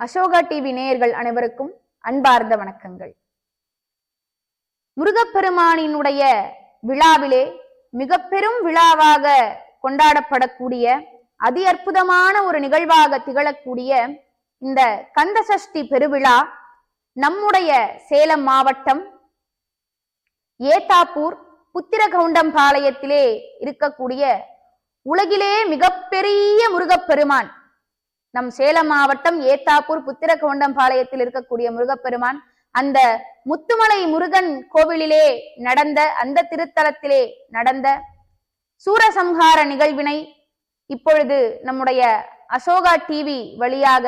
Ashoka TV நேயர்கள் அனைவருக்கும் அன்பார்ந்த வணக்கங்கள். முருகப்பெருமானினுடைய விழாவிலே மிக பெரும் விழாவாக கொண்டாடப்படக்கூடிய அதி அற்புதமான ஒரு நிகழ்வாக திகழக்கூடிய இந்த கந்த சஷ்டி பெருவிழா நம்முடைய சேலம் மாவட்டம் ஏத்தாப்பூர் புத்திரகவுண்டம்பாளையத்திலே இருக்கக்கூடிய உலகிலே மிகப்பெரிய முருகப்பெருமான். நம் சேலம் மாவட்டம் ஏத்தாப்பூர் புத்திரகவுண்டம்பாளையத்தில் இருக்கக்கூடிய முருகப்பெருமான் அந்த முத்துமலை முருகன் கோவிலிலே நடந்த அந்த திருத்தலத்திலே நடந்த சூரசம்ஹார நிகழ்வினை இப்பொழுது நம்முடைய அசோகா டிவி வழியாக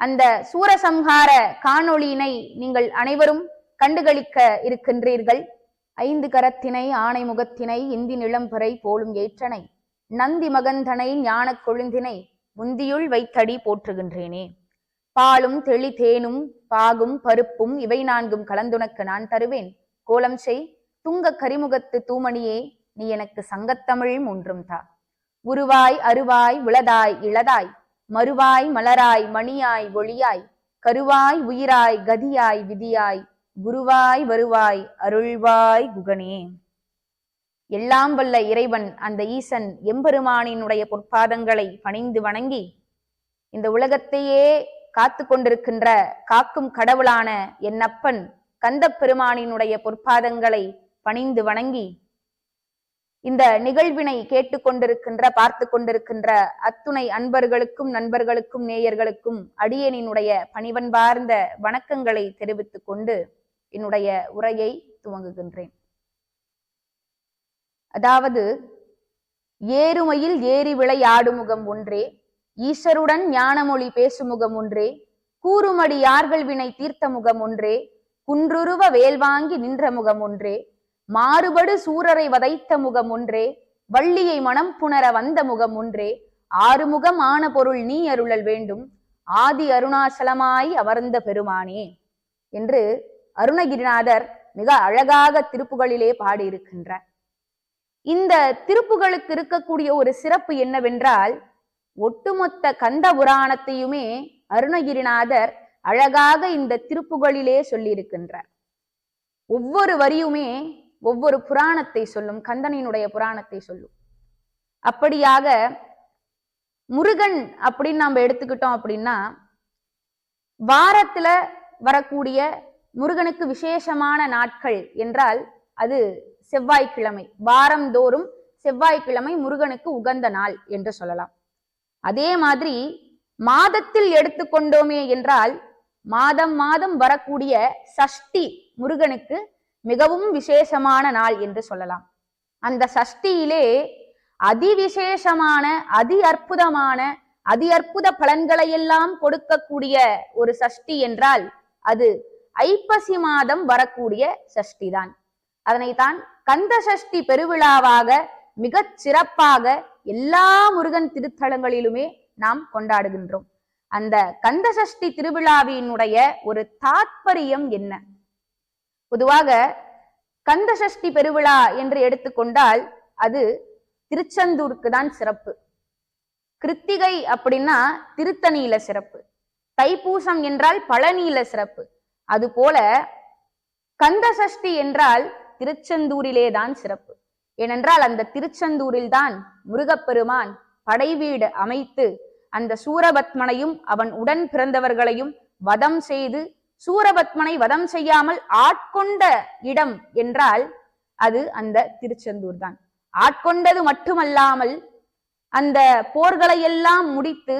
அந்த சூரசம்ஹார காணொளியினை நீங்கள் அனைவரும் கண்டுகளிக்க இருக்கின்றீர்கள். ஐந்து கரத்தினை ஆணை முகத்தினை இந்தி நிலம்பறை போலும் ஏற்றனை நந்தி மகந்தனை ஞானக் கொழுந்தினை முந்தியுள் வைத்தடி போற்றுகின்றேனே. பாலும் தெளி தேனும் பாகும் பருப்பும் இவை நான்கும் கலந்துனக்கு நான் தருவேன். கோலம் செய் துங்க கரிமுகத்து தூமணியே நீ எனக்கு சங்கத்தமிழ் ஒன்றும் தா. உருவாய் அருவாய் உளதாய் இளதாய் மறுவாய் மலராய் மணியாய் ஒளியாய் கருவாய் உயிராய் கதியாய் விதியாய் குருவாய் வருவாய் அருள்வாய் குகனே. எல்லாம் வல்ல இறைவன் அந்த ஈசன் எம்பெருமானினுடைய பொற்பாதங்களை பணிந்து வணங்கி இந்த உலகத்தையே காத்து கொண்டிருக்கின்ற காக்கும் கடவுளான என்னப்பன் கந்த பெருமானினுடைய பொற்பாதங்களை பணிந்து வணங்கி இந்த நிகழ்வினை கேட்டுக்கொண்டிருக்கின்ற பார்த்து கொண்டிருக்கின்ற அத்துணை அன்பர்களுக்கும் நண்பர்களுக்கும் நேயர்களுக்கும் அடியனினுடைய பணிவன்பார்ந்த வணக்கங்களை தெரிவித்துக் கொண்டு என்னுடைய உரையை துவங்குகின்றேன். அதாவது ஏறுமையில் ஏறி விளையாடு முகம் ஒன்றே ஈஸ்வருடன் ஞானமொழி பேசுமுகம் ஒன்றே கூறுமடி யார்கள் வினை தீர்த்த முகம் ஒன்றே குன்றுருவ வேல் வாங்கி நின்ற முகம் ஒன்றே மாறுபடு சூரரை வதைத்த முகம் ஒன்றே வள்ளியை மனம் புணர வந்த முகம் ஒன்றே ஆறுமுகம் ஆன பொருள் நீ அருளல் வேண்டும் ஆதி அருணாசலமாய் அமர்ந்த பெருமானே என்று அருணகிரிநாதர் மிக அழகாக திருப்புகளிலே பாடியிருக்கின்றார். இந்த திருப்புகளுக்கு இருக்கக்கூடிய ஒரு சிறப்பு என்னவென்றால் ஒட்டுமொத்த கந்த புராணத்தையுமே அருணகிரிநாதர் அழகாக இந்த திருப்புகளிலே சொல்லியிருக்கின்றார். ஒவ்வொரு வரியுமே ஒவ்வொரு புராணத்தை சொல்லும் கந்தனினுடைய புராணத்தை சொல்லும். அப்படியாக முருகன் அப்படின்னு நம்ம எடுத்துக்கிட்டோம் அப்படின்னா வாரத்துல வரக்கூடிய முருகனுக்கு விசேஷமான நாட்கள் என்றால் அது செவ்வாய்க்கிழமை வாரந்தோறும் செவ்வாய்க்கிழமை முருகனுக்கு உகந்த நாள் என்று சொல்லலாம். அதே மாதிரி மாதத்தில் எடுத்துக்கொண்டோமே என்றால் மாதம் மாதம் வரக்கூடிய சஷ்டி முருகனுக்கு மிகவும் விசேஷமான நாள் என்று சொல்லலாம். அந்த சஷ்டியிலே அதிவிசேஷமான அதி அற்புதமான அதி அற்புத பலன்களை எல்லாம் கொடுக்கக்கூடிய ஒரு சஷ்டி என்றால் அது ஐப்பசி மாதம் வரக்கூடிய சஷ்டி தான் அதனைத்தான் கந்த சஷ்டி பெருவிழாவாக மிகச் சிறப்பாக எல்லா முருகன் திருத்தலங்களிலுமே நாம் கொண்டாடுகின்றோம். அந்த கந்த சஷ்டி திருவிழாவினுடைய ஒரு தாத்பரியம் என்ன? பொதுவாக கந்த சஷ்டி பெருவிழா என்று எடுத்துக்கொண்டால் அது திருச்செந்தூருக்கு தான் சிறப்பு. கிருத்திகை அப்படின்னா திருத்தணியில சிறப்பு. தைப்பூசம் என்றால் பழனியில சிறப்பு. அது போல கந்த சஷ்டி என்றால் திருச்செந்தூரிலே தான் சிறப்பு. ஏனென்றால் அந்த திருச்செந்தூரில் தான் முருகப்பெருமான் படைவீடு அமைத்து அந்த சூரபத்மனையும் அவன் உடன் பிறந்தவர்களையும் வதம் செய்து சூரபத்மனை வதம் செய்யாமல் ஆட்கொண்ட இடம் என்றால் அது அந்த திருச்செந்தூர் தான் ஆட்கொண்டது மட்டுமல்லாமல் அந்த போர்களை எல்லாம் முடித்து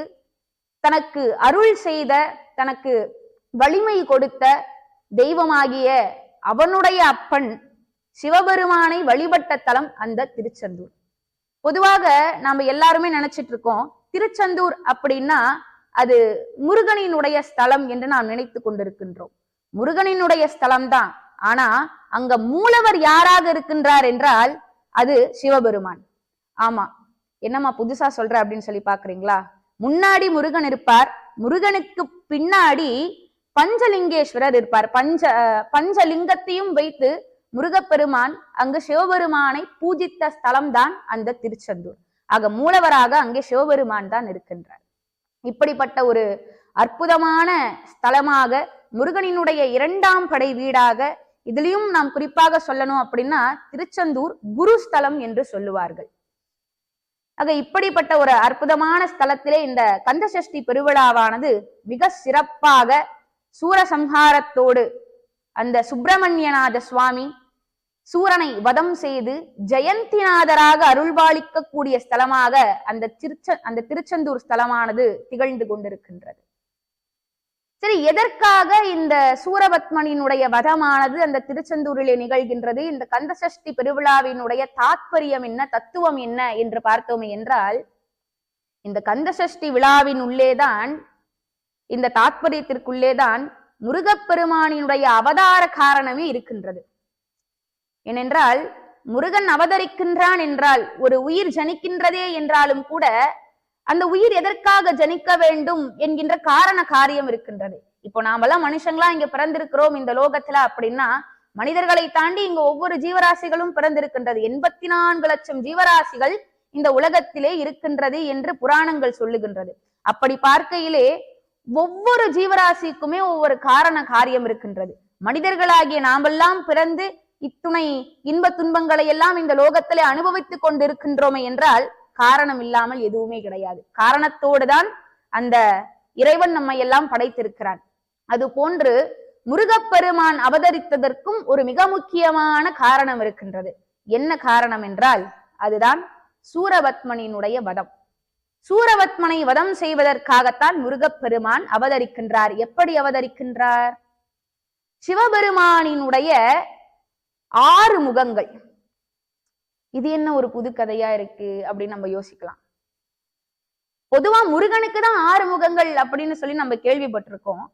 தனக்கு அருள் செய்த தனக்கு வலிமை கொடுத்த தெய்வமாகிய அவனுடைய அப்பன் சிவபெருமானை வழிபட்ட தலம் அந்த திருச்செந்தூர். பொதுவாக நாம எல்லாருமே நினைச்சிட்டு இருக்கோம் திருச்செந்தூர் அப்படின்னா அது முருகனினுடைய ஸ்தலம் என்று நாம் நினைத்து கொண்டிருக்கின்றோம். முருகனினுடைய ஸ்தலம் தான். ஆனா அங்க மூலவர் யாராக இருக்கின்றார் என்றால் அது சிவபெருமான். ஆமா. என்னம்மா புதுசா சொல்ற அப்படின்னு சொல்லி பாக்குறீங்களா? முன்னாடி முருகன் இருப்பார். முருகனுக்கு பின்னாடி பஞ்சலிங்கேஸ்வரர் இருப்பார். பஞ்ச பஞ்சலிங்கத்தையும் வைத்து முருகப்பெருமான் அங்கு சிவபெருமானை பூஜித்த ஸ்தலம்தான் அந்த திருச்செந்தூர். ஆக மூலவராக அங்கே சிவபெருமான் தான் இருக்கின்றார். இப்படிப்பட்ட ஒரு அற்புதமான ஸ்தலமாக முருகனினுடைய இரண்டாம் படை வீடாக இதுலயும் நாம் குறிப்பாக சொல்லணும் அப்படின்னா திருச்செந்தூர் குரு ஸ்தலம் என்று சொல்லுவார்கள். ஆக இப்படிப்பட்ட ஒரு அற்புதமான ஸ்தலத்திலே இந்த கந்தசஷ்டி பெருவிழாவானது மிக சிறப்பாக சூரசம்ஹாரத்தோடு அந்த சுப்பிரமணியநாத சுவாமி சூரனை வதம் செய்து ஜெயந்திநாதராக அருள்பாலிக்கக்கூடிய ஸ்தலமாக அந்த திருச்ச அந்த திருச்செந்தூர் ஸ்தலமானது திகழ்ந்து கொண்டிருக்கின்றது. சரி எதற்காக இந்த சூரபத்மனினுடைய வதமானது அந்த திருச்செந்தூரிலே நிகழ்கின்றது? இந்த கந்தசஷ்டி பெருவிழாவினுடைய தாத்பரியம் என்ன தத்துவம் என்ன என்று பார்த்தோமே என்றால் இந்த கந்தசஷ்டி விழாவின் உள்ளேதான் இந்த தாத்பரியத்திற்குள்ளேதான் முருகப்பெருமானினுடைய அவதார காரணமே இருக்கின்றது. ஏனென்றால் முருகன் அவதரிக்கின்றான் என்றால் ஒரு உயிர் ஜனிக்கின்றதே என்றாலும் கூட அந்த உயிர் எதற்காக ஜனிக்க வேண்டும் என்கின்ற காரண காரியம் இருக்கின்றது. இப்போ நாமெல்லாம் மனுஷங்களா இங்க பிறந்திருக்கிறோம் இந்த லோகத்துல அப்படின்னா மனிதர்களை தாண்டி இங்க ஒவ்வொரு ஜீவராசிகளும் பிறந்திருக்கின்றது. எண்பத்தி நான்கு லட்சம் ஜீவராசிகள் இந்த உலகத்திலே இருக்கின்றது என்று புராணங்கள் சொல்லுகின்றது. அப்படி பார்க்கையிலே ஒவ்வொரு ஜீவராசிக்குமே ஒவ்வொரு காரண காரியம் இருக்கின்றது. மனிதர்களாகிய நாமெல்லாம் பிறந்து இத்துணை இன்ப துன்பங்களை எல்லாம் இந்த லோகத்திலே அனுபவித்துக் கொண்டிருக்கின்றோமே என்றால் காரணம் இல்லாமல் எதுவுமே கிடையாது. காரணத்தோடு தான் அந்த இறைவன் நம்மை எல்லாம் படைத்திருக்கிறான். அது போன்று முருகப்பெருமான் அவதரித்ததற்கும் ஒரு மிக முக்கியமான காரணம் இருக்கின்றது. என்ன காரணம் என்றால் அதுதான் சூரபத்மனினுடைய வதம். சூரபத்மனை வதம் செய்வதற்காகத்தான் முருகப்பெருமான் அவதரிக்கின்றார். எப்படி அவதரிக்கின்றார்? சிவபெருமானினுடைய ஆறு முகங்கள். இது என்ன ஒரு புது கதையா இருக்கு அப்படின்னு நம்ம யோசிக்கலாம். பொதுவா முருகனுக்கு தான் ஆறு முகங்கள் அப்படின்னு சொல்லி நம்ம கேள்விப்பட்டிருக்கோம்.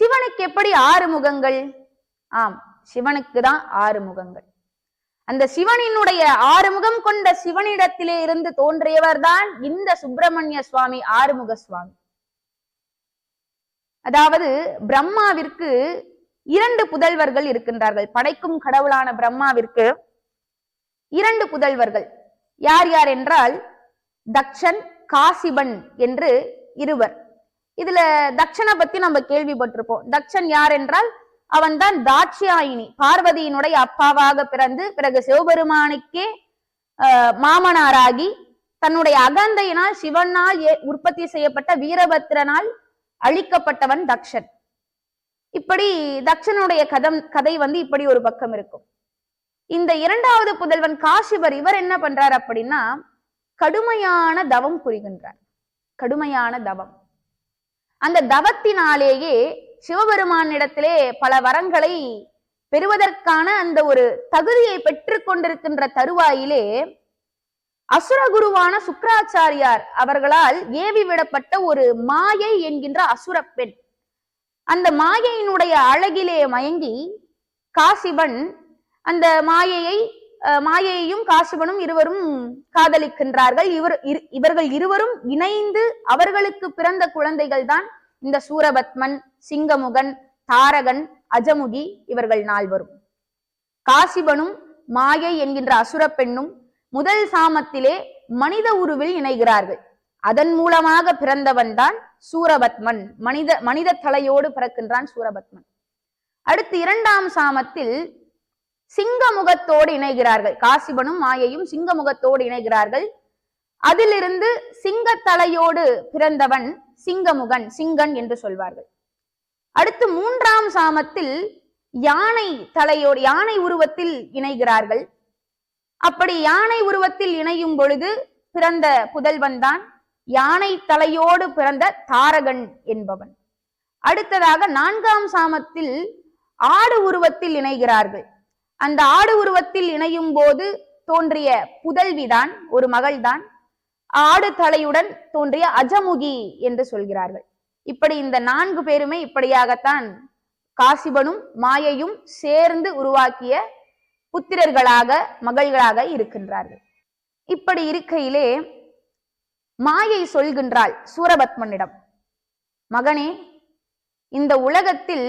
சிவனுக்கு எப்படி ஆறு முகங்கள்? ஆம் சிவனுக்கு தான் ஆறு முகங்கள். அந்த சிவனினுடைய ஆறுமுகம் கொண்ட சிவனிடத்திலே இருந்து தோன்றியவர் தான் இந்த சுப்பிரமணிய சுவாமி ஆறுமுக சுவாமி அதாவது பிரம்மாவிற்கு இரண்டு புதல்வர்கள் இருக்கின்றார்கள். படைக்கும் கடவுளான பிரம்மாவிற்கு இரண்டு புதல்வர்கள். யார் யார் என்றால் தக்ஷன் காசிபன் என்று இருவர். இதுல தக்ஷனை பத்தி நம்ம கேள்விப்பட்டிருப்போம். தக்ஷன் யார் என்றால் அவன் தான் தாட்சியாயினி பார்வதியினுடைய அப்பாவாக பிறந்து பிறகு சிவபெருமானுக்கே மாமனாராகி தன்னுடைய அகந்தையினால் சிவனால் உற்பத்தி செய்யப்பட்ட வீரபத்திரனால் அழிக்கப்பட்டவன் தக்ஷன். இப்படி தக்ஷனுடைய கதம் கதை வந்து இப்படி ஒரு பக்கம் இருக்கும். இந்த இரண்டாவது புதல்வன் காசிபர் இவர் என்ன பண்றார் அப்படின்னா கடுமையான தவம் புரிகின்றார். கடுமையான தவம். அந்த தவத்தினாலேயே சிவபெருமானிடத்திலே பல வரங்களை பெறுவதற்கான அந்த ஒரு தகுதியை பெற்று கொண்டிருக்கின்ற தருவாயிலே அசுரகுருவான சுக்கராச்சாரியார் அவர்களால் ஏவி விடப்பட்ட ஒரு மாயை என்கின்ற அசுர பெண். அந்த மாயையினுடைய அழகிலே மயங்கி காசிபன் அந்த மாயையை மாயையும் காசிபனும் இருவரும் காதலிக்கின்றார்கள். இவர் இவர்கள் இருவரும் இணைந்து அவர்களுக்கு பிறந்த குழந்தைகள் தான் இந்த சூரபத்மன் சிங்கமுகன் தாரகன் அஜமுகி இவர்கள் நால்வரும். காசிபனும் மாயை என்கின்ற அசுர பெண்ணும் முதல் சாமத்திலே மனித உருவில் இணைகிறார்கள். அதன் மூலமாக பிறந்தவன் தான் சூரபத்மன். மனித மனித தலையோடு பிறக்கின்றான் சூரபத்மன். அடுத்து இரண்டாம் சாமத்தில் சிங்கமுகத்தோடு இணைகிறார்கள். காசிபனும் மாயையும் சிங்கமுகத்தோடு இணைகிறார்கள். அதிலிருந்து சிங்கத்தலையோடு பிறந்தவன் சிங்கமுகன் சிங்கன் என்று சொல்வார்கள். அடுத்து மூன்றாம் சாமத்தில் யானை தலையோடு யானை உருவத்தில் இணைகிறார்கள். அப்படி யானை உருவத்தில் இணையும் பொழுது பிறந்த புதல்வன் தான் யானை தலையோடு பிறந்த தாரகன் என்பவன். அடுத்ததாக நான்காம் சாமத்தில் ஆடு உருவத்தில் இணைகிறார்கள். அந்த ஆடு உருவத்தில் இணையும் போது தோன்றிய புதல்விதான் ஒரு மகள்தான். ஆடு தலையுடன் தோன்றிய அஜமுகி என்று சொல்கிறார்கள். இப்படி இந்த நான்கு பேருமே இப்படியாகத்தான் காசிபனும் மாயையும் சேர்ந்து உருவாக்கிய புத்திரர்களாக மகள்களாக இருக்கின்றார்கள். இப்படி இருக்கையிலே மாயை சொல்கின்றாள் சூரபத்மனிடம். மகனே இந்த உலகத்தில்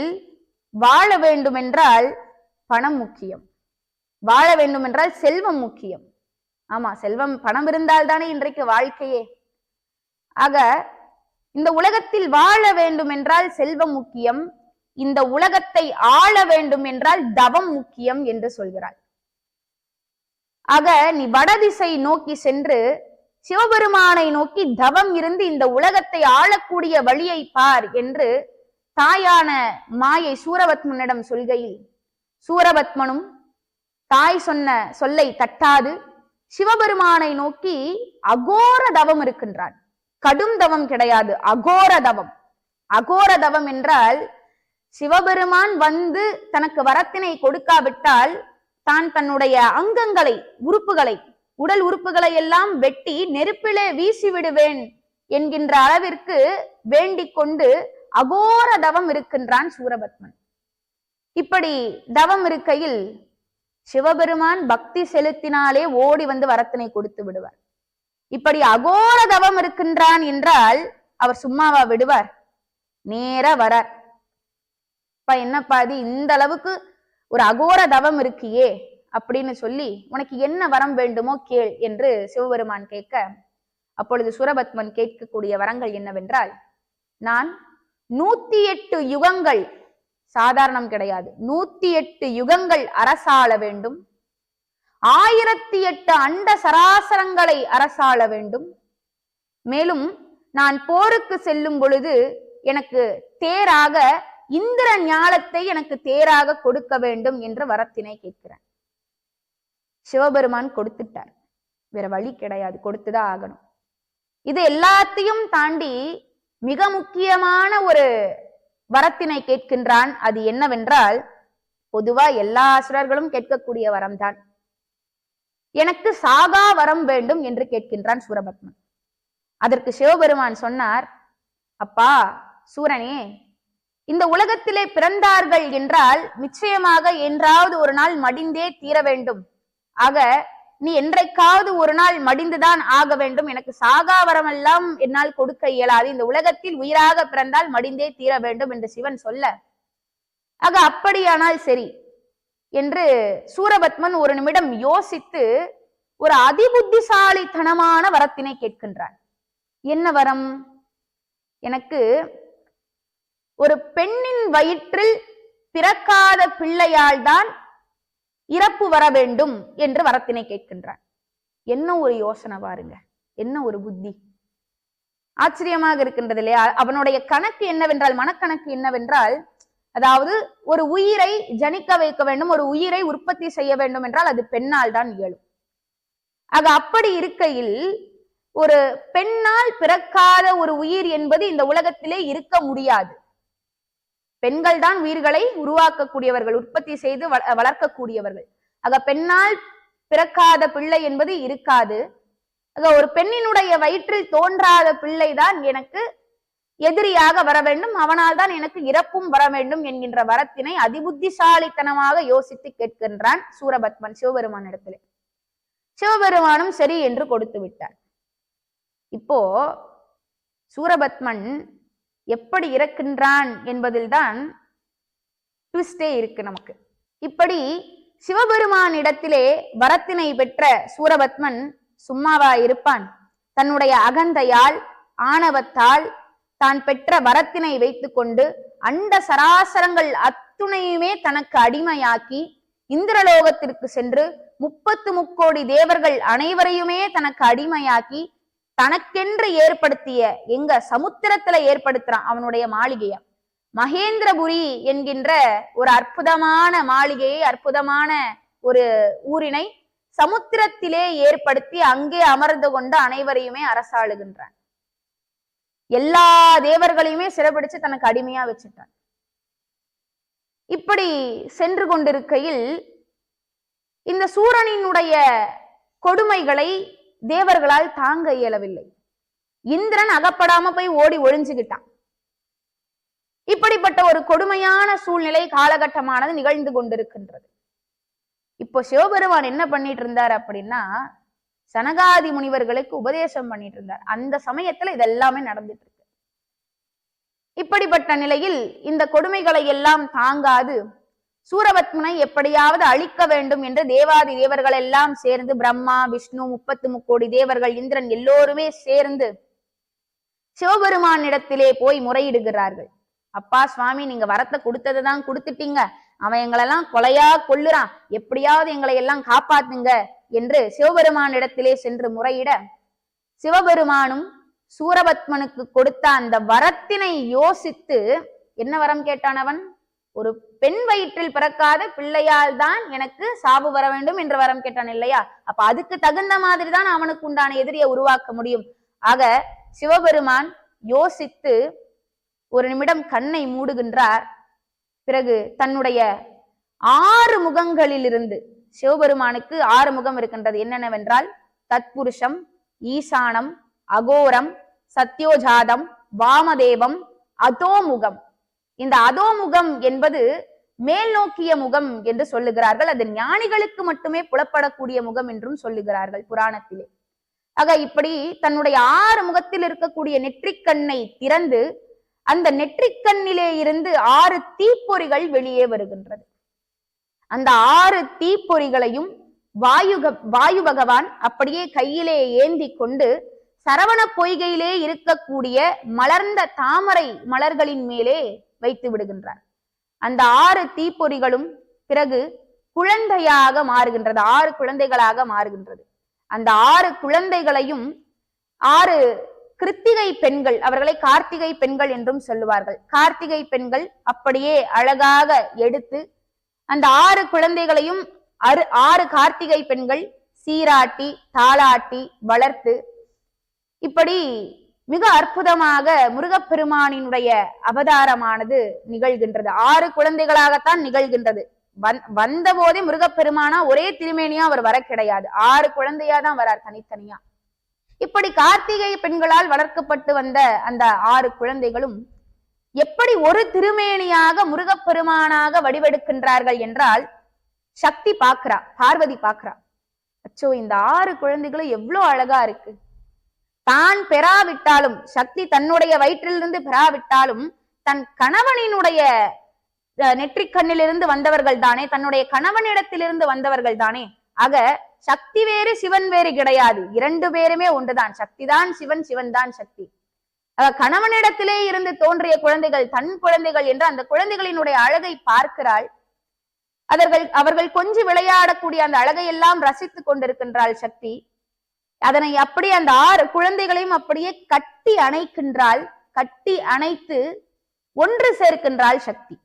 வாழ வேண்டுமென்றால் பணம் முக்கியம். வாழ வேண்டும் என்றால் செல்வம் முக்கியம். ஆமா செல்வம் பணம் இருந்தால் தானே இன்றைக்கு வாழ்க்கையே. ஆக இந்த உலகத்தில் வாழ வேண்டும் என்றால் செல்வம் முக்கியம் இந்த உலகத்தை ஆள வேண்டும் என்றால் தவம் முக்கியம் என்று சொல்கிறாள். ஆக நீ வடதிசை நோக்கி சென்று சிவபெருமானை நோக்கி தவம் இருந்து இந்த உலகத்தை ஆளக்கூடிய வழியை பார் என்று தாயான மாயை சூரபத்மனிடம் சொல்கையில் சூரபத்மனும் தாய் சொன்ன சொல்லை தட்டாது சிவபெருமானை நோக்கி அகோர தவம் இருக்கின்றான். கடும் தவம் கிடையாது அகோர தவம். அகோர தவம் என்றால் சிவபெருமான் வந்து தனக்கு வரத்தினை கொடுக்காவிட்டால் தான் தன்னுடைய அங்கங்களை உறுப்புகளை உடல் உறுப்புகளை எல்லாம் வெட்டி நெருப்பிலே வீசி விடுவேன் என்கின்ற அளவிற்கு வேண்டிக் கொண்டு அகோர தவம் இருக்கின்றான் சூரபத்மன். இப்படி தவம் இருக்கையில் சிவபெருமான் பக்தி செலுத்தினாலே ஓடி வந்து வரத்தினை கொடுத்து விடுவார். இப்படி அகோர தவம் இருக்கின்றான் என்றால் அவர் சும்மாவா விடுவார்? நேர வரார். அப்பா என்னப்பா இது? இந்த அளவுக்கு ஒரு அகோர தவம் இருக்கியே. அப்படின்னு சொல்லி உனக்கு என்ன வரம் வேண்டுமோ கேள் என்று சிவபெருமான் கேட்க அப்பொழுது சுரபத்மன் கேட்கக்கூடிய வரங்கள் என்னவென்றால் நான் நூத்தி எட்டு யுகங்கள் சாதாரணம் கிடையாது. நூத்தி எட்டு யுகங்கள் அரசாள வேண்டும். ஆயிரத்தி எட்டு அண்ட சராசரங்களை அரசாள வேண்டும். மேலும் நான் போருக்கு செல்லும் பொழுது எனக்கு தேராக இந்திர ஞாலத்தை எனக்கு தேராக கொடுக்க வேண்டும் என்று வரத்தினை கேட்கிறேன். சிவபெருமான் கொடுத்துட்டார். வேற வழி கிடையாது கொடுத்துதான் ஆகணும். இது எல்லாத்தையும் தாண்டி மிக முக்கியமான ஒரு வரத்தினை கேட்கின்றான். அது என்னவென்றால் பொதுவா எல்லா அசுரர்களும் கேட்கக்கூடிய வரம்தான். எனக்கு சாகா வரம் வேண்டும் என்று கேட்கின்றான் சூரபத்மன். அதற்கு சிவபெருமான் சொன்னார் அப்பா சூரனே இந்த உலகத்திலே பிறந்தார்கள் என்றால் நிச்சயமாக என்றாவது ஒரு நாள் மடிந்தே தீர வேண்டும். ஆக நீ என்றைக்காவது ஒரு நாள் மடிந்துதான் ஆக வேண்டும். எனக்கு சாகா வரமெல்லாம் என்னால் கொடுக்க இயலாது. இந்த உலகத்தில் உயிராக பிறந்தால் மடிந்தே தீர வேண்டும் என்று சிவன் சொல்ல. ஆக அப்படியானால் சரி என்று சூரபத்மன் ஒரு நிமிடம் யோசித்து ஒரு அதிபுத்திசாலித்தனமான வரத்தினை கேட்கின்றான் என்ன வரம்? எனக்கு ஒரு பெண்ணின் வயிற்றில் பிறக்காத பிள்ளையால் தான் இறப்பு வர வேண்டும் என்று வரத்தினை கேட்கின்றான். என்ன ஒரு யோசனை பாருங்க. என்ன ஒரு புத்தி. ஆச்சரியமாக இருக்கின்றது இல்லையா? அவனுடைய கணக்கு என்னவென்றால் மனக்கணக்கு என்னவென்றால் அதாவது ஒரு உயிரை ஜனிக்க வைக்க வேண்டும் ஒரு உயிரை உற்பத்தி செய்ய வேண்டும் என்றால் அது பெண்ணால் தான் இயலும். ஆக அப்படி இருக்கையில் ஒரு பெண்ணால் பிறக்காத ஒரு உயிர் என்பது இந்த உலகத்திலே இருக்க முடியாது. பெண்கள் தான் உயிர்களை உருவாக்கக்கூடியவர்கள் உற்பத்தி செய்து வளர்க்கக்கூடியவர்கள். ஆக பெண்ணால் பிறக்காத பிள்ளை என்பது இருக்காது. ஆக ஒரு பெண்ணினுடைய வயிற்றில் தோன்றாத பிள்ளைதான் எனக்கு எதிரியாக வர வேண்டும். அவனால் தான் எனக்கு இறப்பும் வர வேண்டும் என்கின்ற வரத்தினை அதிபுத்திசாலித்தனமாக யோசித்து கேட்கின்றான் சூரபத்மன் சிவபெருமான் இடத்திலே சிவபெருமானும் சரி என்று கொடுத்து விட்டார். இப்போ சூரபத்மன் எப்படி இறக்கின்றான் என்பதில்தான் ட்விஸ்டே இருக்கு நமக்கு. இப்படி சிவபெருமானிடத்திலே வரத்தினை பெற்ற சூரபத்மன் சும்மாவா இருப்பான். தன்னுடைய அகந்தையால் ஆணவத்தால் தான் பெற்ற வரத்தினை வைத்துக்கொண்டு அண்ட சராசரங்கள் அத்துணையுமே தனக்கு அடிமையாக்கி இந்திரலோகத்திற்கு சென்று முப்பத்து முக்கோடி தேவர்கள் அனைவரையுமே தனக்கு அடிமையாக்கி தனக்கென்று ஏற்படுத்திய எங்க சமுத்திரத்துல ஏற்படுத்துறான் அவனுடைய மாளிகைய. மகேந்திரபுரி என்கின்ற ஒரு அற்புதமான மாளிகையை அற்புதமான ஒரு ஊரினை சமுத்திரத்திலே ஏற்படுத்தி அங்கே அமர்ந்து கொண்டு அனைவரையுமே அரசாளுகின்றான். எல்லா தேவர்களையுமே சிறப்பிடிச்சு தனக்கு அடிமையா வச்சுட்டான். இப்படி சென்று கொண்டிருக்கையில் இந்த சூரனினுடைய கொடுமைகளை தேவர்களால் தாங்க இயலவில்லை. இந்திரன் அகப்படாம போய் ஓடி ஒழிஞ்சுகிட்டான். இப்படிப்பட்ட ஒரு கொடுமையான சூழ்நிலை காலகட்டமானது நிகழ்ந்து கொண்டிருக்கின்றது. இப்போ சிவபெருமான் என்ன பண்ணிட்டு இருந்தார் அப்படின்னா சனகாதி முனிவர்களுக்கு உபதேசம் பண்ணிட்டு இருந்தார். அந்த சமயத்துல இதெல்லாமே நடந்துட்டு இருக்கு. இப்படிப்பட்ட நிலையில் இந்த கொடுமைகளை எல்லாம் தாங்காது சூரபத்மனை எப்படியாவது அழிக்க வேண்டும் என்று தேவாதி தேவர்கள் எல்லாம் சேர்ந்து பிரம்மா விஷ்ணு முப்பத்து முக்கோடி தேவர்கள் இந்திரன் எல்லோருமே சேர்ந்து சிவபெருமானிடத்திலே போய் முறையிடுகிறார்கள். அப்பா சுவாமி நீங்க வரத்தை கொடுத்ததை தான் கொடுத்துட்டீங்க. அவன் எங்களெல்லாம் கொலையா கொல்லுறான். எப்படியாவது எங்களை எல்லாம் காப்பாத்துங்க என்று சிவபெருமானிடத்திலே சென்று முறையிட சிவபெருமானும் சூரபத்மனுக்கு கொடுத்த அந்த வரத்தினை யோசித்து என்ன வரம் கேட்டானவன் ஒரு பெண் வயிற்றில் பிறக்காத பிள்ளையால் தான் எனக்கு சாவு வர வேண்டும் என்று வரம் கேட்டான் இல்லையா? அப்ப அதுக்கு தகுந்த மாதிரி தான் அவனுக்கு உண்டான எதிரியை உருவாக்க முடியும். ஆக சிவபெருமான் யோசித்து ஒரு நிமிடம் கண்ணை மூடுகின்றார். பிறகு தன்னுடைய ஆறு முகங்களிலிருந்து சிவபெருமானுக்கு ஆறு முகம் இருக்கின்றது என்னென்னவென்றால் தத்புருஷம் ஈசானம் அகோரம் சத்யோஜாதம் வாமதேவம் அதோமுகம். இந்த அதோமுகம் என்பது மேல் நோக்கிய முகம் என்று சொல்லுகிறார்கள். அது ஞானிகளுக்கு மட்டுமே புலப்படக்கூடிய முகம் என்றும் சொல்லுகிறார்கள் புராணத்திலே. ஆக இப்படி தன்னுடைய ஆறு முகத்தில் இருக்கக்கூடிய நெற்றிக்கண்ணை திறந்து அந்த நெற்றிக்கண்ணிலே இருந்து ஆறு தீப்பொறிகள் வெளியே வருகின்றது. அந்த ஆறு தீப்பொறிகளையும் வாயுக வாயு பகவான் அப்படியே கையிலே ஏந்தி கொண்டு சரவண பொய்கையிலே இருக்கக்கூடிய மலர்ந்த தாமரை மலர்களின் மேலே வைத்து விடுகின்றார் அந்த ஆறு தீப்பொறிகளும் பிறகு குழந்தையாக மாறுகின்றது. ஆறு குழந்தைகளாக மாறுகின்றது. அந்த ஆறு குழந்தைகளையும் ஆறு கிருத்திகை பெண்கள் அவர்களை கார்த்திகை பெண்கள் என்றும் சொல்லுவார்கள். கார்த்திகை பெண்கள் அப்படியே அழகாக எடுத்து அந்த ஆறு குழந்தைகளையும் அரு ஆறு கார்த்திகை பெண்கள் சீராட்டி தாளாட்டி வளர்த்து இப்படி மிக அற்புதமாக முருகப்பெருமானினுடைய அவதாரமானது நிகழ்கின்றது. ஆறு குழந்தைகளாகத்தான் நிகழ்கின்றது. வந் வந்த போதே முருகப்பெருமானா ஒரே திருமேனியா அவர் வர கிடையாது. ஆறு குழந்தையா தான் வரார் தனித்தனியா. இப்படி கார்த்திகை பெண்களால் வளர்க்கப்பட்டு வந்த அந்த ஆறு குழந்தைகளும் எப்படி ஒரு திருமேனியாக முருகப்பெருமானாக வடிவெடுக்கின்றார்கள் என்றால் சக்தி பாக்குறா பார்வதி பாக்குறா அச்சோ இந்த ஆறு குழந்தைகளும் எவ்வளவு அழகா இருக்கு. தான் பெறாவிட்டாலும் சக்தி தன்னுடைய வயிற்றிலிருந்து பெறாவிட்டாலும் தன் கணவனினுடைய நெற்றிக்கண்ணிலிருந்து வந்தவர்கள் தானே தன்னுடைய கணவனிடத்திலிருந்து வந்தவர்கள் தானே. ஆக சக்தி வேறு சிவன் வேறு கிடையாது. இரண்டு பேருமே ஒன்றுதான். சக்தி தான் சிவன் சிவன் தான் சக்தி கணவனிடத்திலே இருந்து தோன்றிய குழந்தைகள் தன் குழந்தைகள் என்று அந்த குழந்தைகளினுடைய அழகை பார்க்கிறாள். அவர்கள் அவர்கள் கொஞ்சி விளையாடக்கூடிய அந்த அழகை எல்லாம் ரசித்துக் கொண்டிருக்கின்றாள் சக்தி. அதனை அப்படி அந்த ஆறு குழந்தைகளையும் அப்படியே கட்டி அணைக்கின்றாள் கட்டி அணைத்து ஒன்று சேர்க்கின்றாள் சக்தி.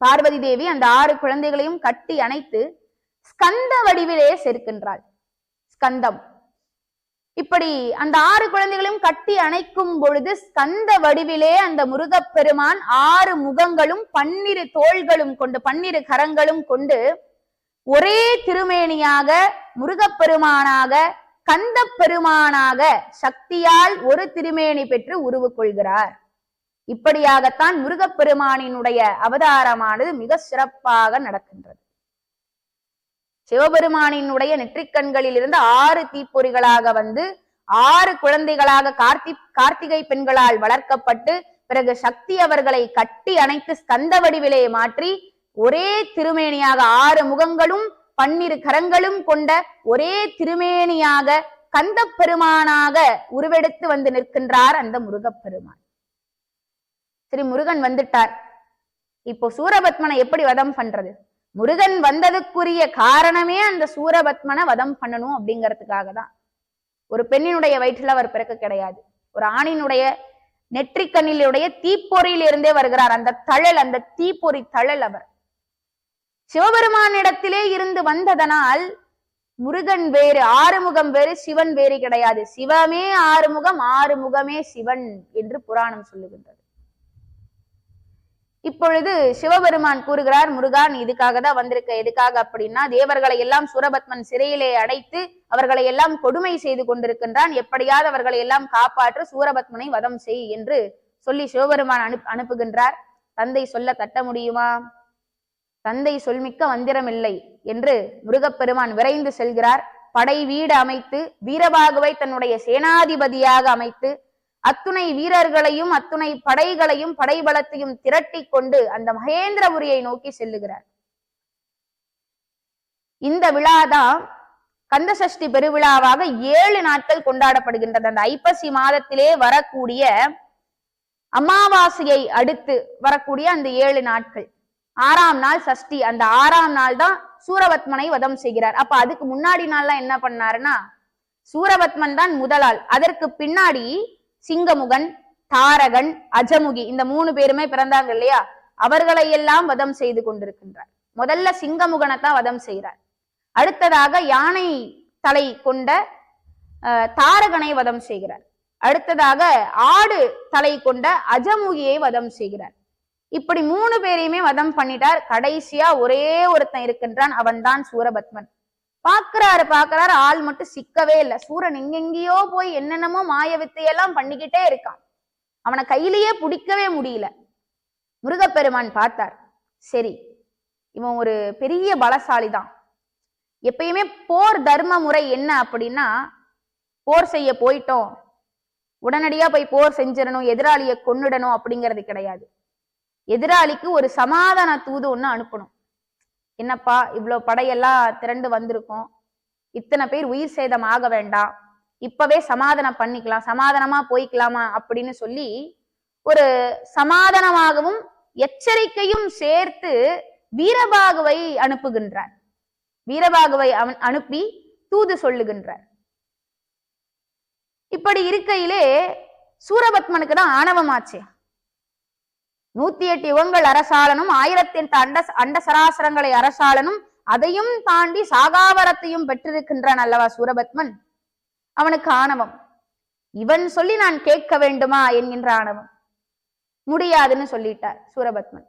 பார்வதி தேவி அந்த ஆறு குழந்தைகளையும் கட்டி அணைத்து ஸ்கந்த வடிவிலே சேர்க்கின்றாள். ஸ்கந்தம். இப்படி அந்த ஆறு குழந்தைகளையும் கட்டி அணைக்கும் பொழுது ஸ்கந்த வடிவிலே அந்த முருகப்பெருமான் ஆறு முகங்களும் பன்னிரு தோள்களும் கொண்டு பன்னிரு கரங்களும் கொண்டு ஒரே திருமேனியாக முருகப்பெருமானாக கந்த பெருமானாக சக்தியால் ஒரு திருமேனி பெற்று உருவு கொள்கிறார். இப்படியாகத்தான் முருகப்பெருமானினுடைய அவதாரமானது மிக சிறப்பாக நடக்கின்றது. சிவபெருமானினுடைய நெற்றிக்கண்களில் இருந்து ஆறு தீப்பொறிகளாக வந்து ஆறு குழந்தைகளாக கார்த்தி கார்த்திகை பெண்களால் வளர்க்கப்பட்டு பிறகு சக்தி அவர்களை கட்டி அணைத்து ஸ்கந்த வடிவிலே மாற்றி ஒரே திருமேனியாக ஆறு முகங்களும் பன்னிரு கரங்களும் கொண்ட ஒரே திருமேனியாக கந்த பெருமானாக உருவெடுத்து வந்து நிற்கின்றார் அந்த முருகப்பெருமான். சரி முருகன் வந்துட்டார். இப்போ சூரபத்மனை எப்படி வதம் பண்றது? முருகன் வந்ததுக்குரிய காரணமே அந்த சூரபத்மனை வதம் பண்ணணும் அப்படிங்கிறதுக்காக தான். ஒரு பெண்ணினுடைய வயிற்றுல அவர் பிறக்க கிடையாது. ஒரு ஆணினுடைய நெற்றிக்கண்ணிலுடைய தீப்பொறியிலிருந்தே வருகிறார். அந்த தழல் அந்த தீப்பொறி தழல் அவர். சிவபெருமானிடத்திலே இருந்து வந்ததனால் முருகன் வேறு ஆறுமுகம் வேறு சிவன் வேறு கிடையாது. சிவமே ஆறுமுகம் ஆறுமுகமே சிவன் என்று புராணம் சொல்லுகின்றது. இப்பொழுது சிவபெருமான் கூறுகிறார் முருகான் இதுக்காக தான் வந்திருக்க. எதுக்காக அப்படின்னா தேவர்களை எல்லாம் சூரபத்மன் சிறையிலே அடைத்து அவர்களை எல்லாம் கொடுமை செய்து கொண்டிருக்கின்றான். எப்படியாவது அவர்களை எல்லாம் காப்பாற்று சூரபத்மனை வதம் செய் என்று சொல்லி சிவபெருமான் அனுப் அனுப்புகின்றார். தந்தை சொல்ல தட்ட முடியுமா? தந்தை சொல்மிக்க மந்திரமில்லை என்று முருகப்பெருமான் விரைந்து செல்கிறார். படை வீடு அமைத்து வீரபாகுவை தன்னுடைய சேனாதிபதியாக அமைத்து அத்துணை வீரர்களையும் அத்துணை படைகளையும் படைபலத்தையும் திரட்டி கொண்டு அந்த மகேந்திரபுரியை நோக்கி செல்லுகிறார். இந்த விழாதான் கந்தசஷ்டி பெருவிழாவாக ஏழு நாட்கள் கொண்டாடப்படுகின்றது. அந்த ஐப்பசி மாதத்திலே வரக்கூடிய அமாவாசையை அடுத்து வரக்கூடிய அந்த ஏழு நாட்கள். ஆறாம் நாள் சஷ்டி. அந்த ஆறாம் நாள் தான் சூரபத்மனை வதம் செய்கிறார். அப்ப அதுக்கு முன்னாடி நாள்லாம் என்ன பண்ணாருன்னா சூரபத்மன் தான் முதலாள். அதற்கு பின்னாடி சிங்கமுகன் தாரகன் அஜமுகி இந்த மூணு பேருமே பிறந்தாங்க இல்லையா? அவர்களை எல்லாம் வதம் செய்து கொண்டிருக்கின்றார். முதல்ல சிங்கமுகனை தான் வதம் செய்கிறார். அடுத்ததாக யானை தலை கொண்ட அஹ், தாரகனை வதம் செய்கிறார். அடுத்ததாக ஆடு தலை கொண்ட அஜமுகியை வதம் செய்கிறார். இப்படி மூணு பேரையுமே வதம் பண்ணிட்டார். கடைசியா ஒரே ஒருத்தன் இருக்கின்றான். அவன்தான் சூரபத்மன். பாக்குறாரு பாக்குறாரு ஆள் மட்டும் சிக்கவே இல்லை. சூரன் எங்கெங்கேயோ போய் என்னென்னமோ மாய வித்தையெல்லாம் பண்ணிக்கிட்டே இருக்கான். அவனை கையிலேயே பிடிக்கவே முடியல. முருகப்பெருமான் பார்த்தார். சரி இவன் ஒரு பெரிய பலசாலி தான் எப்பயுமே போர் தர்ம முறை என்ன அப்படின்னா போர் செய்ய போயிட்டோம். உடனடியா போய் போர் செஞ்சிடணும் எதிராளியை கொன்னுடணும் அப்படிங்கிறது கிடையாது. எதிராளிக்கு ஒரு சமாதான தூது ஒண்ணு அனுப்பணும். என்னப்பா இவ்வளோ படையெல்லாம் திரண்டு வந்திருக்கோம். இத்தனை பேர் உயிர் சேதம் ஆக வேண்டாம். இப்பவே சமாதானம் பண்ணிக்கலாம் சமாதானமா போய்க்கலாமா அப்படின்னு சொல்லி ஒரு சமாதானமாகவும் எச்சரிக்கையும் சேர்த்து வீரபாகுவை அனுப்புகின்றார். வீரபாகுவை அவன் அனுப்பி தூது சொல்லுகின்றார். இப்படி இருக்கையிலே சூரபத்மனுக்கு தான் ஆணவமாச்சே. நூத்தி எட்டு யுகங்கள் அரசாளனும் ஆயிரத்தி எட்டு அண்ட அண்ட சராசரங்களை அரசாளனும் அதையும் தாண்டி சாகாவரத்தையும் பெற்றிருக்கின்றான் அல்லவா சூரபத்மன்? அவனுக்கு ஆணவம். இவன் சொல்லி நான் கேட்க வேண்டுமா? என்கின்ற ஆணவம். முடியாதுன்னு சொல்லிட்டார் சூரபத்மன்.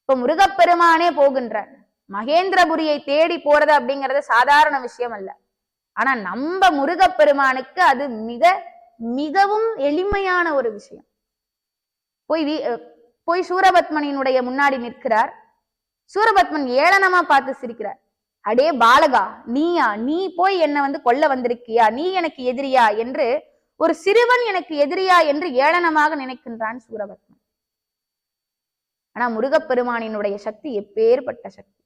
இப்ப முருகப்பெருமானே போகின்றார். மகேந்திரபுரியை தேடி போறது அப்படிங்கிறது சாதாரண விஷயம் அல்ல. ஆனா நம்ம முருகப்பெருமானுக்கு அது மிக மிகவும் எளிமையான ஒரு விஷயம். போய் போய் சூரபத்மனினுடைய முன்னாடி நிற்கிறார். சூரபத்மன் ஏளனமா பார்த்து சிரிக்கிறார். அடே பாலகா நீயா நீ போய் என்ன வந்து கொல்ல வந்திருக்கியா? நீ எனக்கு எதிரியா என்று ஒரு சிறுவன் எனக்கு எதிரியா என்று ஏளனமாக நினைக்கின்றான் சூரபத்மன். ஆனா முருகப்பெருமானினுடைய சக்தி எப்பேற்பட்ட சக்தி.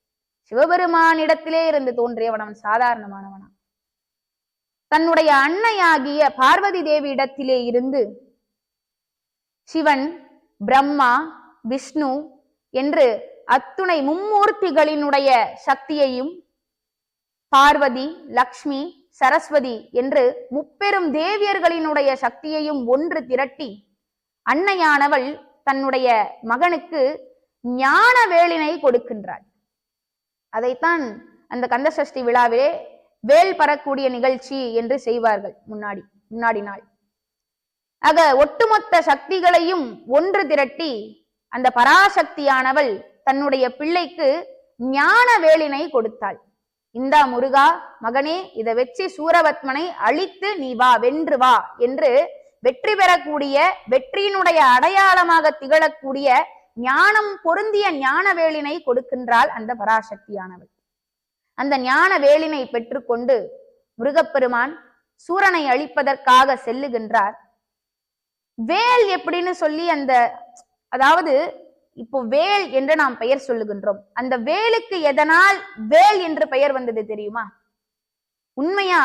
சிவபெருமானிடத்திலே இருந்து தோன்றியவன் அவன் சாதாரணமானவனா. தன்னுடைய அன்னையாகிய பார்வதி தேவி இடத்திலே இருந்து சிவன் பிரம்மா விஷ்ணு என்று அத்துணை மும்மூர்த்திகளினுடைய சக்தியையும் பார்வதி லக்ஷ்மி சரஸ்வதி என்று முப்பெரும் தேவியர்களினுடைய சக்தியையும் ஒன்று திரட்டி அன்னையானவள் தன்னுடைய மகனுக்கு ஞான வேலினை கொடுக்கின்றாள். அதைத்தான் அந்த கந்தசஷ்டி விழாவிலே வேல் பரக்கூடிய நிகழ்ச்சி என்று செய்வார்கள் முன்னாடி முன்னாடி நாள். ஆக ஒட்டுமொத்த சக்திகளையும் ஒன்று திரட்டி அந்த பராசக்தியானவள் தன்னுடைய பிள்ளைக்கு ஞான வேலினை கொடுத்தாள். இந்தா முருகா மகனே இதை வச்சு சூரபத்மனை அழித்து நீ வா வென்று வா என்று வெற்றி பெறக்கூடிய வெற்றியினுடைய அடையாளமாக திகழக்கூடிய ஞானம் பொருந்திய ஞான வேலினை கொடுக்கின்றாள் அந்த பராசக்தியானவள். அந்த ஞான வேலினை பெற்றுக்கொண்டு முருகப்பெருமான் சூரனை அழிப்பதற்காக செல்லுகின்றார். வேல் எப்படின்னு சொல்லி அந்த அதாவது இப்போ வேல் என்று நாம் பெயர் சொல்லுகின்றோம். அந்த வேலுக்கு எதனால் வேல் என்று பெயர் வந்தது தெரியுமா? உண்மையா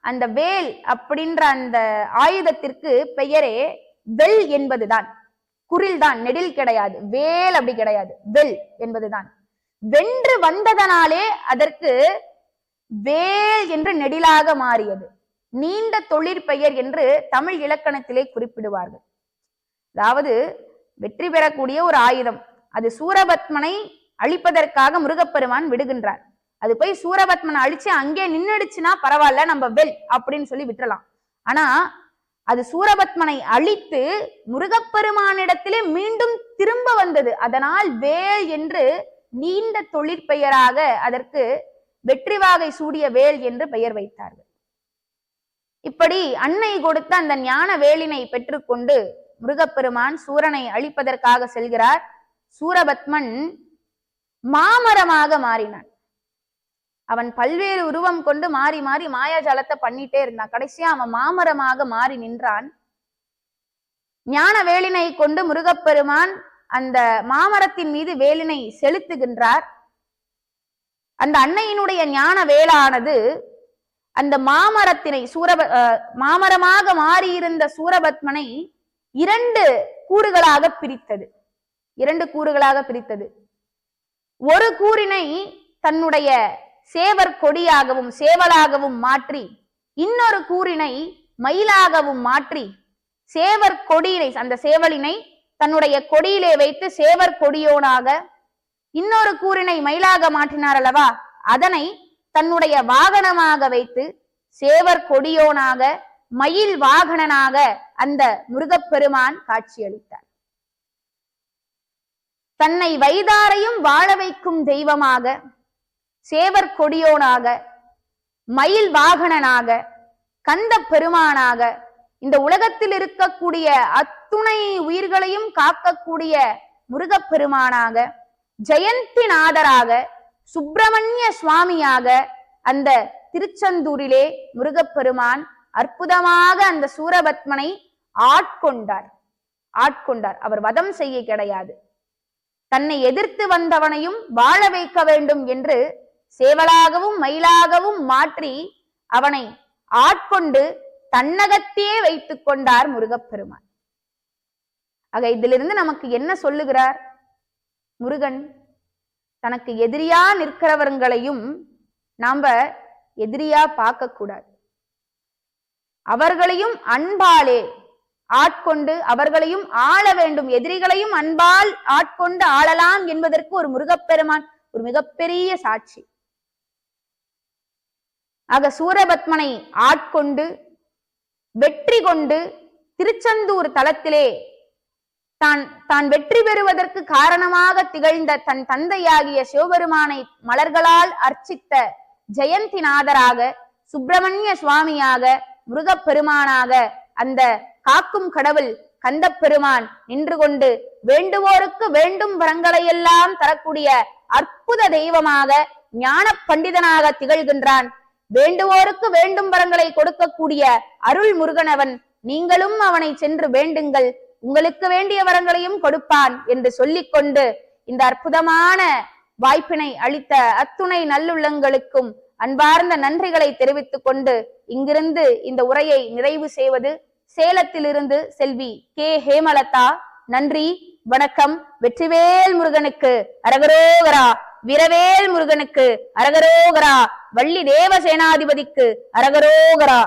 அந்த வேல் அப்படின்ற அந்த ஆயுதத்திற்கு பெயரே வெல் என்பதுதான். குரில் தான் நெடில் கிடையாது. வேல் அப்படி கிடையாது. வெல் என்பதுதான். வென்று வந்ததனாலே அதற்கு வேல் என்று நெடிலாக மாறியது. நீண்ட தொழிற்பெயர் என்று தமிழ் இலக்கணத்திலே குறிப்பிடுவார்கள். அதாவது வெற்றி பெறக்கூடிய ஒரு ஆயுதம். அது சூரபத்மனை அழிப்பதற்காக முருகப்பெருமான் விடுகின்றார். அது போய் சூரபத்மனை அழிச்சு அங்கே நின்னுடுச்சுன்னா பரவாயில்ல நம்ம வெல் அப்படின்னு சொல்லி விட்டுறலாம். ஆனா அது சூரபத்மனை அழித்து முருகப்பெருமானிடத்திலே மீண்டும் திரும்ப வந்தது. அதனால் வேல் என்று நீண்ட தொழிற்பெயராக அதற்கு வெற்றிவாகை சூடிய வேல் என்று பெயர் வைத்தார்கள். இப்படி அன்னை கொடுத்த அந்த ஞான வேலினை பெற்றுக்கொண்டு முருகப்பெருமான் சூரனை அழிப்பதற்காக செல்கிறார். சூரபத்மன் மாமரமாக மாறினான். அவன் பல்வேறு உருவம் கொண்டு மாறி மாறி மாயாஜாலத்தை பண்ணிட்டே இருந்தான். கடைசியா அவன் மாமரமாக மாறி நின்றான். ஞான வேலினை கொண்டு முருகப்பெருமான் அந்த மாமரத்தின் மீது வேலினை செலுத்துகின்றார். அந்த அன்னையினுடைய ஞான வேலானது அந்த மாமரத்தினை சூரப அஹ், மாமரமாக மாறியிருந்த சூரபத்மனை இரண்டு கூறுகளாக பிரித்தது. இரண்டு கூறுகளாக பிரித்தது. ஒரு கூறினை தன்னுடைய சேவர் கொடியாகவும் சேவலாகவும் மாற்றி இன்னொரு கூறினை மயிலாகவும் மாற்றி சேவர் கொடியினை அந்த சேவலினை தன்னுடைய கொடியிலே வைத்து சேவர் கொடியோனாக இன்னொரு கூறினை மயிலாக மாற்றினார் அல்லவா அதனை தன்னுடைய வாகனமாக வைத்து சேவர் கொடியோனாக மயில் வாகனனாக அந்த முருகப்பெருமான் காட்சியளித்தார். தன்னை வைதாரையும் வாழ வைக்கும் தெய்வமாக சேவர் கொடியோனாக மயில் வாகனனாக கந்த பெருமானாக இந்த உலகத்தில் இருக்கக்கூடிய அத்துணை உயிர்களையும் காக்கக்கூடிய முருகப்பெருமானாக ஜெயந்தி நாதராக சுப்பிரமணிய சுவாமியாக அந்த திருச்செந்தூரிலே முருகப்பெருமான் அற்புதமாக அந்த சூரபத்மனை ஆட்கொண்டார். ஆட்கொண்டார். அவர் வதம் செய்ய கிடையாது. தன்னை எதிர்த்து வந்தவனையும் வாழ வைக்க வேண்டும் என்று சேவலாகவும் மயிலாகவும் மாற்றி அவனை ஆட்கொண்டு தன்னகத்தே வைத்துக் கொண்டார் முருகப்பெருமான். ஆக இதிலிருந்து நமக்கு என்ன சொல்லுகிறார் முருகன்? தனக்கு எதிரியா நிற்கிறவர்களையும் நாம எதிரியா பார்க்க கூடாது அவர்களையும் அன்பாலே ஆட்கொண்டு அவர்களையும் ஆள வேண்டும். எதிரிகளையும் அன்பால் ஆட்கொண்டு ஆளலாம் என்பதற்கு ஒரு முருகப்பெருமான் ஒரு மிகப்பெரிய சாட்சி. ஆக சூரபத்மனை ஆட்கொண்டு வெற்றி கொண்டு திருச்செந்தூர் தலத்திலே தான் தான் வெற்றி பெறுவதற்கு காரணமாக திகழ்ந்த தன் தந்தையாகிய சிவபெருமானை மலர்களால் அர்ச்சித்த ஜெயந்திநாதராக சுப்பிரமணிய சுவாமியாக முருகப்பெருமானாக அந்த காக்கும் கடவுள் கந்த பெருமான் நின்று கொண்டு வேண்டுவோருக்கு வேண்டும் வரங்களையெல்லாம் தரக்கூடிய அற்புத தெய்வமாக ஞான பண்டிதனாக திகழ்கின்றான். வேண்டுவோருக்கு வேண்டும் வரங்களை கொடுக்கக்கூடிய அருள் முருகனவன் நீங்களும் அவனை சென்று வேண்டுங்கள். உங்களுக்கு வேண்டிய வரங்களையும் கொடுப்பான் என்று சொல்லிக்கொண்டு இந்த அற்புதமான வாய்ப்பினை அளித்த அத்துணை நல்லுள்ளங்களுக்கும் அன்பார்ந்த நன்றிகளை தெரிவித்துக் கொண்டு இங்கிருந்து இந்த உரையை நிறைவு செய்வது சேலத்திலிருந்து செல்வி கே. ஹேமலதா. நன்றி வணக்கம். வெற்றிவேல் முருகனுக்கு அரகரோகரா வீரவேல் முருகனுக்கு அரகரோகரா வள்ளி தேவ சேனாதிபதிக்கு அரகரோகரா.